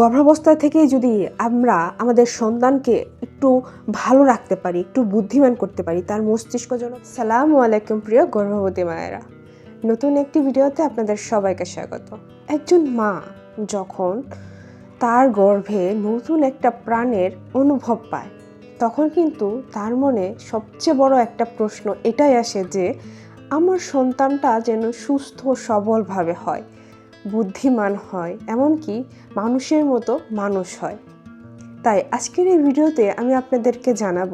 গর্ভাবস্থা থেকেই যদি আমরা আমাদের সন্তানকে একটু ভালো রাখতে পারি, একটু বুদ্ধিমান করতে পারি, তার মস্তিষ্ক যেন সালাম আলাইকুম প্রিয় গর্ভবতী মায়েরা। নতুন একটি ভিডিওতে আপনাদের সবাইকে স্বাগত। একজন মা যখন তার গর্ভে নতুন একটা প্রাণের অনুভব পায়, তখন কিন্তু তার মনে সবচেয়ে বড় একটা প্রশ্ন এটাই আসে যে, আমার সন্তানটা যেন সুস্থ সবলভাবে হয়। বুদ্ধিমান হয়, এমনকি মানুষের মতো মানুষ হয়। তাই আজকের এই ভিডিওতে আমি আপনাদেরকে জানাব,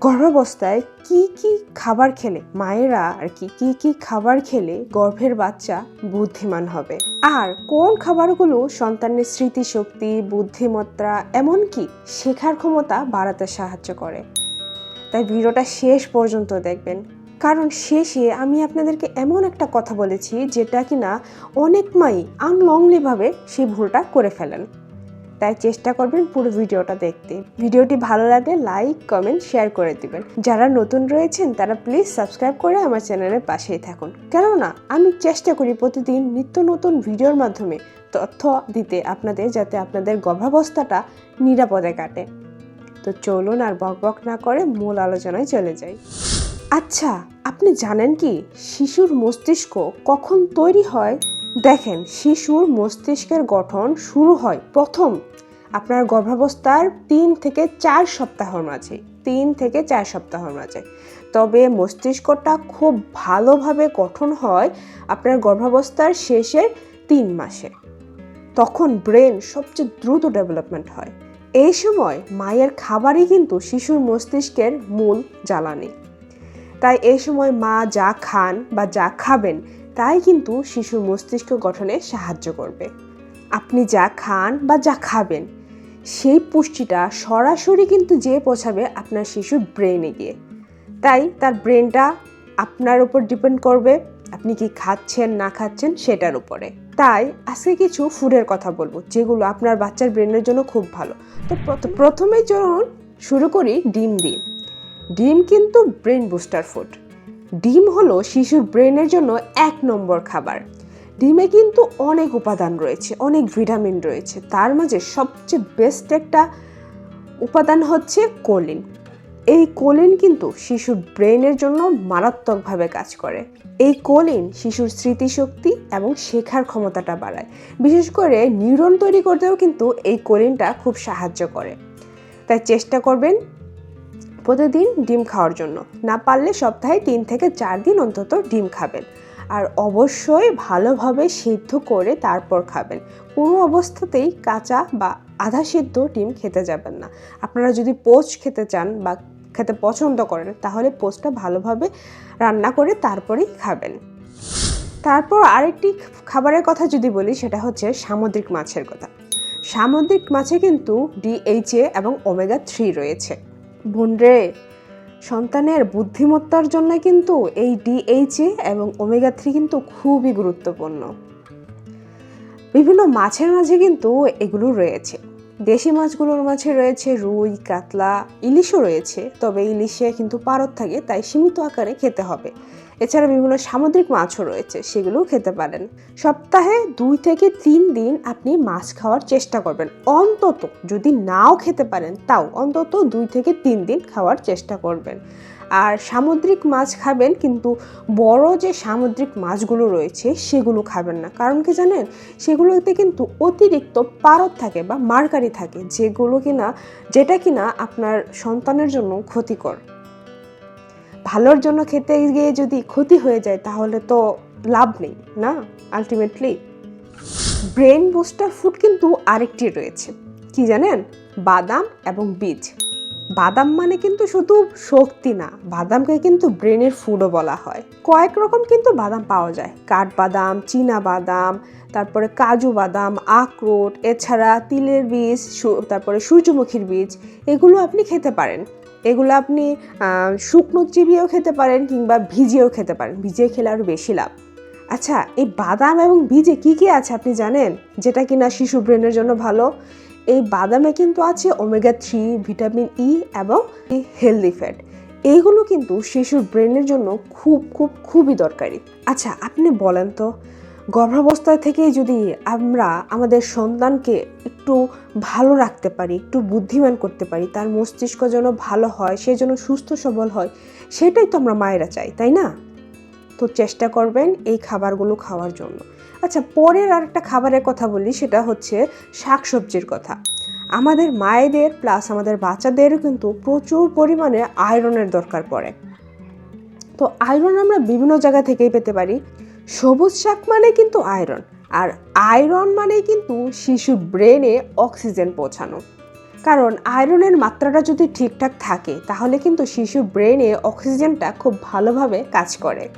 গর্ভাবস্থায় কি কি খাবার খেলে মায়েরা আর কি কি কি খাবার খেলে গর্ভের বাচ্চা বুদ্ধিমান হবে? আর কোন খাবারগুলো সন্তানের স্মৃতিশক্তি, বুদ্ধিমত্তা, এমনকি শেখার ক্ষমতা বাড়াতে সাহায্য করে? তাই ভিডিওটা শেষ পর্যন্ত দেখবেন। কারণ শেষে আমি আপনাদেরকে এমন একটা কথা বলেছি যেটা কিনা অনেক মাই আনলংলিভাবে সেই ভুলটা করে ফেলেন। তাই চেষ্টা করবেন পুরো ভিডিওটা দেখতে। ভিডিওটি ভালো লাগলে লাইক কমেন্ট শেয়ার করে দিবেন। যারা নতুন রয়েছেন, তারা প্লিজ সাবস্ক্রাইব করে আমার চ্যানেলের পাশেই থাকুন। কেননা, আমি চেষ্টা করি প্রতিদিন নিত্য নতুন ভিডিওর মাধ্যমে তথ্য দিতে আপনাদের, যাতে আপনাদের গর্ভাবস্থাটা নিরাপদে কাটে। তো চলুন আর বক বক না করে মূল আলোচনায় চলে যাই। আচ্ছা আপনি জানেন কি? শিশুর মস্তিষ্ক কখন তৈরি হয়? দেখেন, শিশুর মস্তিষ্কের গঠন শুরু হয় প্রথম আপনার গর্ভাবস্থার তিন থেকে চার সপ্তাহর মাঝে, তিন থেকে চার সপ্তাহর মাঝে। তবে মস্তিষ্কটা খুব ভালোভাবে গঠন হয় আপনার গর্ভাবস্থার শেষের তিন মাসে। তখন ব্রেন সবচেয়ে দ্রুত ডেভেলপমেন্ট হয়। এই সময় মায়ের খাবারই কিন্তু শিশুর মস্তিষ্কের মূল জ্বালানি। তাই এই সময় মা যা খান বা যা খাবেন, তাই কিন্তু শিশুর মস্তিষ্ক গঠনে সাহায্য করবে। আপনি যা খান বা যা খাবেন, সেই পুষ্টিটা সরাসরি কিন্তু যে পৌঁছাবে আপনার শিশুর ব্রেনে গিয়ে। তাই তার ব্রেনটা আপনার উপর ডিপেন্ড করবে, আপনি কি খাচ্ছেন, না খাচ্ছেন সেটার উপরে। তাই আজকে কিছু ফুডের কথা বলব, যেগুলো আপনার বাচ্চার ব্রেনের জন্য খুব ভালো। তো প্রথ- প্রথমে চলুন শুরু করি ডিম দিয়ে। ডিম কিন্তু ব্রেন বুস্টার ফুড। ডিম হলো শিশুর ব্রেনের জন্য এক নম্বর খাবার। ডিমে কিন্তু অনেক উপাদান রয়েছে, অনেক ভিটামিন রয়েছে। তার মাঝে সবচেয়ে বেস্ট একটা উপাদান হচ্ছে কোলিন। এই কোলিন কিন্তু শিশুর ব্রেনের জন্য মারাত্মকভাবে কাজ করে। এই কোলিন শিশুর স্মৃতিশক্তি এবং শেখার ক্ষমতাটা বাড়ায়। বিশেষ করে নিউরন তৈরি করতেও কিন্তু এই কোলিনটা খুব সাহায্য করে। তাই চেষ্টা করবেন প্রতিদিন ডিম খাওয়ার জন্য। না পারলে সপ্তাহে তিন থেকে চার দিন অন্তত ডিম খাবেন। আর অবশ্যই ভালোভাবে সিদ্ধ করে তারপর খাবেন। কোনো অবস্থাতেই কাঁচা বা আধা সিদ্ধ ডিম খেতে যাবেন না। আপনারা যদি পোচ খেতে চান বা খেতে পছন্দ করেন, তাহলে পোচটা ভালোভাবে রান্না করে তারপরেই খাবেন। তারপর আরেকটি খাবারের কথা যদি বলি, সেটা হচ্ছে সামুদ্রিক মাছের কথা। সামুদ্রিক মাছে কিন্তু ডিএইচএ এবং ওমেগা থ্রি রয়েছে। বোনরে সন্তানের বুদ্ধিমত্তার জন্য কিন্তু এই ডিএইচএ এবং ওমেগা থ্রি কিন্তু খুবই গুরুত্বপূর্ণ। বিভিন্ন মাছের মাঝে কিন্তু এগুলো রয়েছে। দেশি মাছগুলোর মাঝে রয়েছে রুই, কাতলা, ইলিশও রয়েছে, তবে ইলিশে কিন্তু পারদ থাকে, তাই সীমিত আকারে খেতে হবে। এছাড়া বিভিন্ন সামুদ্রিক মাছও রয়েছে, সেগুলোও খেতে পারেন। সপ্তাহে দুই থেকে তিন দিন আপনি মাছ খাওয়ার চেষ্টা করবেন। অন্তত যদি নাও খেতে পারেন, তাও অন্তত দুই থেকে তিন দিন খাওয়ার চেষ্টা করবেন। আর সামুদ্রিক মাছ খাবেন, কিন্তু বড় যে সামুদ্রিক মাছগুলো রয়েছে সেগুলো খাবেন না। কারণ কি জানেন? সেগুলোতে কিন্তু অতিরিক্ত পারদ থাকে বা মার্কারি থাকে, যেগুলো কিনা, যেটা কিনা আপনার সন্তানের জন্য ক্ষতিকর। ভালোর জন্য খেতে গিয়ে যদি ক্ষতি হয়ে যায়, তাহলে তো লাভ নেই, না? আলটিমেটলি ব্রেন বুস্টার ফুড কিন্তু আরেকটি রয়েছে। কি জানেন? বাদাম এবং বীজ। বাদাম মানে কিন্তু শুধু শক্তি না, বাদামকে কিন্তু ব্রেনের ফুডও বলা হয়। কয়েক রকম কিন্তু বাদাম পাওয়া যায়। কাঠবাদাম চীনা বাদাম তারপরে কাজু বাদাম, আখরোট, এছাড়া তিলের বীজ তারপরে সূর্যমুখীর বীজ, এগুলো আপনি খেতে পারেন। এগুলো আপনি শুকনো চিবিয়েও খেতে পারেন কিংবা ভিজিয়েও খেতে পারেন। ভিজিয়ে খেলে আরও বেশি লাভ। আচ্ছা এই বাদাম এবং বীজে কি কি আছে আপনি জানেন? যেটা কিনা শিশু ব্রেনের জন্য ভালো। এই বাদামে কিন্তু আছে ওমেগা থ্রি ভিটামিন ই এবং হেলদি ফ্যাট এইগুলো কিন্তু শিশুর ব্রেনের জন্য খুব খুব, খুবই দরকারি। আচ্ছা আপনি বলেন তো, গর্ভাবস্থায় থেকেই যদি আমরা আমাদের সন্তানকে একটু ভালো রাখতে পারি, একটু বুদ্ধিমান করতে পারি, তার মস্তিষ্ক যেন ভালো হয়, সে যেন সুস্থ সবল হয়, সেটাই তো আমরা মায়েরা চাই, তাই না? তো চেষ্টা করবেন এই খাবারগুলো খাওয়ার জন্য। আচ্ছা পরের আর একটা খাবারের কথা বলি, সেটা হচ্ছে শাকসবজির কথা। আমাদের মায়েদের প্লাস আমাদের বাচ্চাদেরও কিন্তু প্রচুর পরিমাণে আয়রনের দরকার পড়ে। তো আয়রন আমরা বিভিন্ন জায়গা থেকেই পেতে পারি। সবুজ শাক মানে কিন্তু আয়রন, আর আয়রন মানে কিন্তু শিশুর ব্রেনে অক্সিজেন পৌঁছানো। কারণ আয়রনের মাত্রাটা যদি ঠিকঠাক থাকে, তাহলে কিন্তু শিশুর ব্রেনে অক্সিজেনটা খুব ভালোভাবে কাজ করে।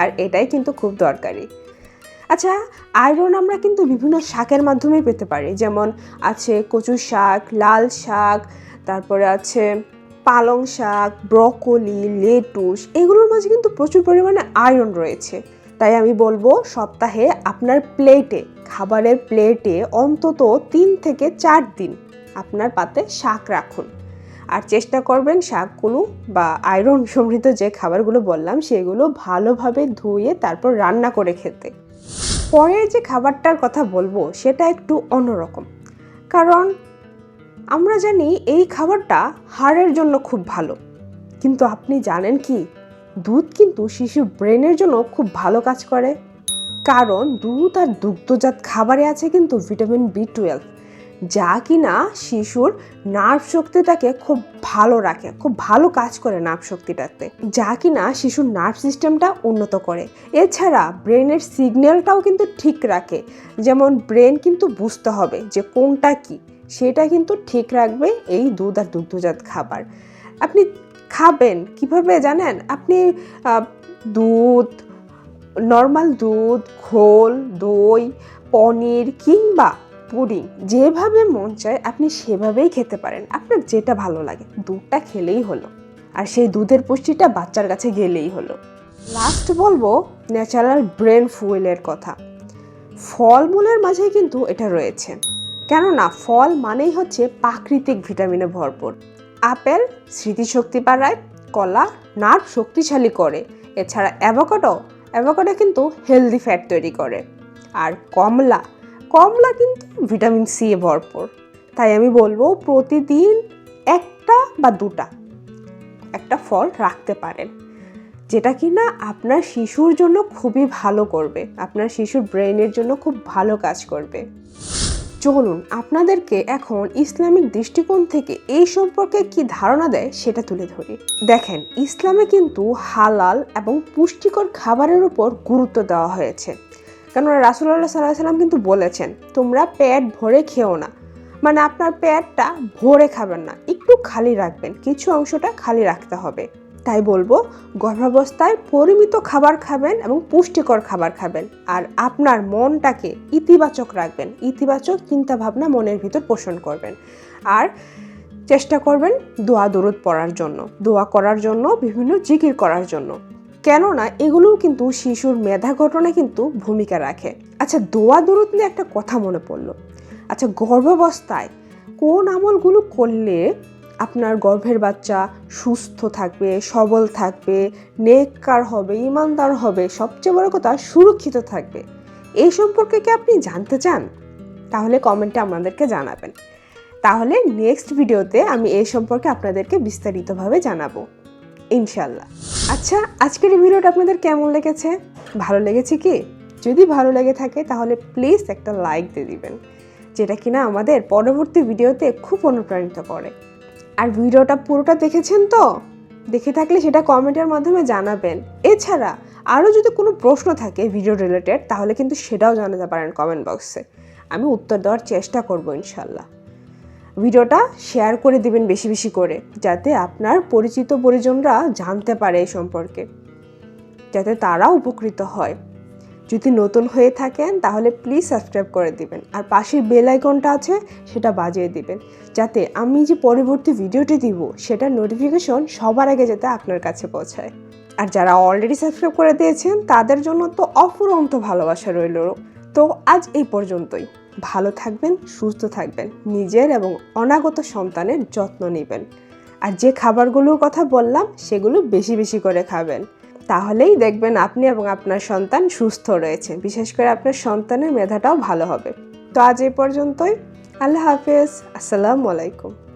আর এটাই কিন্তু খুব দরকারি। আচ্ছা আয়রন আমরা কিন্তু বিভিন্ন শাকের মাধ্যমে পেতে পারি। যেমন আছে কচু শাক, লাল শাক, তারপরে আছে পালং শাক, ব্রকলি, লেটুস, এগুলোর মাঝে কিন্তু প্রচুর পরিমাণে আয়রন রয়েছে। তাই আমি বলব, সপ্তাহে আপনার প্লেটে, খাবারের প্লেটে অন্তত তিন থেকে চার দিন আপনার পাতে শাক রাখুন। আর চেষ্টা করবেন শাকগুলো বা আয়রন সমৃদ্ধ যে খাবারগুলো বললাম, সেগুলো ভালোভাবে ধুয়ে তারপর রান্না করে খেতে। পরের যে খাবারটার কথা বলব, সেটা একটু অন্যরকম। কারণ আমরা জানি এই খাবারটা হাড়ের জন্য খুব ভালো। কিন্তু আপনি জানেন কি, দুধ কিন্তু শিশুর ব্রেনের জন্য খুব ভালো কাজ করে। কারণ দুধ আর দুগ্ধজাত খাবারে আছে কিন্তু ভিটামিন বি টুয়েলভ যা কিনা শিশুর নার্ভ শক্তিটাকে খুব ভালো রাখে, খুব ভালো কাজ করে নার্ভ শক্তিটাতে। যা কিনা শিশুর নার্ভ সিস্টেমটা উন্নত করে। এছাড়া ব্রেনের সিগন্যালটাও কিন্তু ঠিক রাখে। যেমন ব্রেন কিন্তু বুঝতে হবে যে কোনটা কি, সেটা কিন্তু ঠিক রাখবে এই দুধ আর দুগ্ধজাত খাবার। আপনি খাবেন কীভাবে জানেন? আপনি দুধ নর্মাল দুধ ঘোল দই, পনির কিংবা পুডিং যেভাবে মন চায় আপনি সেভাবেই খেতে পারেন। আপনার যেটা ভালো লাগে, দুধটা খেলেই হলো। আর সেই দুধের পুষ্টিটা বাচ্চার কাছে গেলেই হলো। লাস্ট বলব ন্যাচারাল ব্রেন ফুয়েলের কথা। ফলমূলের মাঝে কিন্তু এটা রয়েছে। কেননা, ফল মানেই হচ্ছে প্রাকৃতিক ভিটামিনে ভরপুর। আপেল স্মৃতিশক্তি বাড়ায়, কলা নার্ভ শক্তিশালী করে। এছাড়া অ্যাভোকাডো অ্যাভোকাডো কিন্তু হেলদি ফ্যাট তৈরি করে। আর কমলা কমলা কিন্তু ভিটামিন সি এ ভরপুর। তাই আমি বলব প্রতিদিন একটা বা দুটা, একটা ফল রাখতে পারেন, যেটা কি না আপনার শিশুর জন্য খুবই ভালো করবে, আপনার শিশুর ব্রেনের জন্য খুব ভালো কাজ করবে। চলুন, আপনাদেরকে এখন ইসলামিক দৃষ্টিকোণ থেকে এই সম্পর্কে কি ধারণা দেয় সেটা তুলে ধরি। দেখেন, ইসলামে কিন্তু হালাল এবং পুষ্টিকর খাবারের উপর গুরুত্ব দেওয়া হয়েছে। কেননা রাসুল্লাহ সাল্লাহ সাল্লাম কিন্তু বলেছেন, তোমরা পেট ভরে খেও না। মানে আপনার পেটটা ভরে খাবেন না, একটু খালি রাখবেন, কিছু অংশটা খালি রাখতে হবে। তাই বলব, গর্ভাবস্থায় পরিমিত খাবার খাবেন এবং পুষ্টিকর খাবার খাবেন। আর আপনার মনটাকে ইতিবাচক রাখবেন, ইতিবাচক চিন্তা ভাবনা মনের ভিতর পোষণ করবেন। আর চেষ্টা করবেন দোয়া, দরুদ পড়ার জন্য, দোয়া করার জন্য, বিভিন্ন জিকির করার জন্য। কেননা এগুলোও কিন্তু শিশুর মেধা গঠনে কিন্তু ভূমিকা রাখে। আচ্ছা দোয়া দরুদ নিয়ে একটা কথা মনে পড়ল। আচ্ছা গর্ভাবস্থায় কোন আমলগুলো করলে আপনার গর্ভের বাচ্চা সুস্থ থাকবে, সবল থাকবে, নেককার হবে, ইমানদার হবে, সবচেয়ে বড় কথা সুরক্ষিত থাকবে? এই সম্পর্কে কি আপনি জানতে চান? তাহলে কমেন্টে আমাদেরকে জানাবেন। তাহলে নেক্সট ভিডিওতে আমি এই সম্পর্কে আপনাদেরকে বিস্তারিতভাবে জানাব। ইনশাল্লাহ আচ্ছা আজকের এই ভিডিওটা আপনাদের কেমন লেগেছে? ভালো লেগেছে কি? যদি ভালো লেগে থাকে, তাহলে প্লিজ একটা লাইক দিয়ে দিবেন, যেটা কিনা আমাদের পরবর্তী ভিডিওতে খুব অনুপ্রাণিত করে। আর ভিডিওটা পুরোটা দেখেছেন তো? দেখে থাকলে সেটা কমেন্টের মাধ্যমে জানাবেন। এছাড়া আরও যদি কোনো প্রশ্ন থাকে ভিডিও রিলেটেড তাহলে কিন্তু সেটাও জানাতে পারেন কমেন্ট বক্সে আমি উত্তর দেওয়ার চেষ্টা করব ইনশাল্লাহ ভিডিওটা শেয়ার করে দিবেন বেশি বেশি করে, যাতে আপনার পরিচিত পরিজনরা জানতে পারে এই সম্পর্কে, যাতে তারা উপকৃত হয়। যদি নতুন হয়ে থাকেন, তাহলে প্লিজ সাবস্ক্রাইব করে দিবেন, আর পাশের বেল আইকনটা আছে, সেটা বাজিয়ে দিবেন, যাতে আমি যে পরবর্তী ভিডিওটি দিব, সেটার নোটিফিকেশন সবার আগে যাতে আপনার কাছে পৌঁছায়। আর যারা অলরেডি সাবস্ক্রাইব করে দিয়েছেন, তাদের জন্য তো অফুরন্ত ভালোবাসা রইল। তো আজ এই পর্যন্তই। ভালো থাকবেন, সুস্থ থাকবেন। নিজের এবং অনাগত সন্তানের যত্ন নেবেন। আর যে খাবারগুলোর কথা বললাম, সেগুলো বেশি বেশি করে খাবেন। তাহলেই দেখবেন আপনি এবং আপনার সন্তান সুস্থ রয়েছে। বিশেষ করে আপনার সন্তানের মেধাটাও ভালো হবে। তো আজ এই পর্যন্তই। আল্লাহ হাফেজ। আসসালামু আলাইকুম।